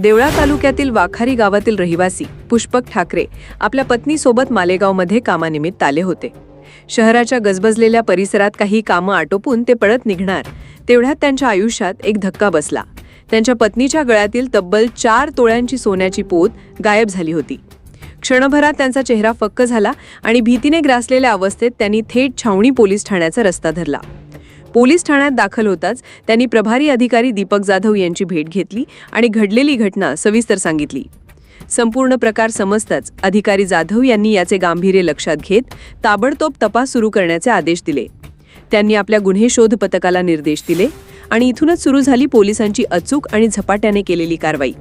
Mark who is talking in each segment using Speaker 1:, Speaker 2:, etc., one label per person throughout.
Speaker 1: देवळा तालुक्यातील वाखारी गावातील रहिवासी पुष्पक ठाकरे आपल्या पत्नीसोबत मालेगावमध्ये कामानिमित्त आले होते. शहराच्या गजबजलेल्या परिसरात काही कामं आटोपून ते पळत निघणार तेवढ्यात त्यांच्या आयुष्यात एक धक्का बसला. त्यांच्या पत्नीच्या गळ्यातील तब्बल चार तोळ्यांची सोन्याची पोत गायब झाली होती. क्षणभरात त्यांचा चेहरा फक्क झाला आणि भीतीने ग्रासलेल्या अवस्थेत त्यांनी थेट छावणी पोलीस ठाण्याचा रस्ता धरला. पोलीस ठाण्यात दाखल होताच त्यांनी प्रभारी अधिकारी दीपक जाधव यांची भेट घेतली आणि घडलेली घटना सविस्तर सांगितली. संपूर्ण प्रकार समजताच अधिकारी जाधव यांनी याचे गांभीर्य लक्षात घेत ताबडतोब तपास सुरू करण्याचे आदेश दिले. त्यांनी आपल्या गुन्हे शोध पथकाला निर्देश दिले आणि इथूनच सुरू झाली पोलिसांची अचूक आणि झपाट्याने केलेली कारवाई.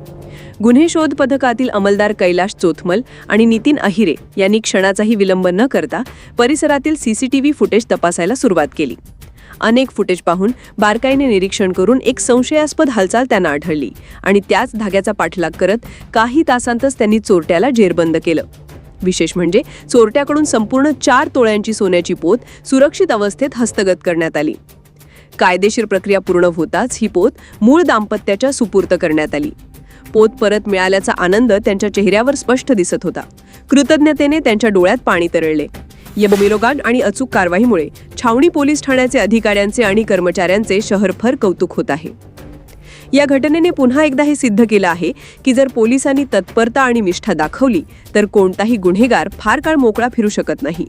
Speaker 1: गुन्हे शोध पथकातील अंमलदार कैलाश चोथमल आणि नितीन अहिरे यांनी क्षणाचाही विलंब न करता परिसरातील सीसीटीव्ही फुटेज तपासायला सुरुवात केली. अनेक फुटेज पाहून बारकाईने निरीक्षण करून एक संशयास्पद हालचाल त्यांना आढळली. आणि त्याच धाग्याचा पाठलाग करत काही तासांतच त्यांनी चोरट्याला जेरबंद केलं. विशेष म्हणजे चोरट्याकडून संपूर्ण चार तोळ्यांची सोन्याची पोत सुरक्षित अवस्थेत हस्तगत करण्यात आली. कायदेशीर प्रक्रिया पूर्ण होताच ही पोत मूळ दाम्पत्याच्या सुपूर्त करण्यात आली. पोत परत मिळाल्याचा आनंद त्यांच्या चेहऱ्यावर स्पष्ट दिसत होता. कृतज्ञतेने त्यांच्या डोळ्यात पाणी तरळले. या बोमिलोगान आणि अचूक कारवाईमुळे छावणी पोलीस ठाण्याचे अधिकाऱ्यांचे आणि कर्मचाऱ्यांचे शहरभर कौतुक होत आहे. या घटनेने पुन्हा एकदा हे सिद्ध केलं आहे की जर पोलिसांनी तत्परता आणि निष्ठा दाखवली तर कोणताही गुन्हेगार फार काळ मोकळा फिरू शकत नाही.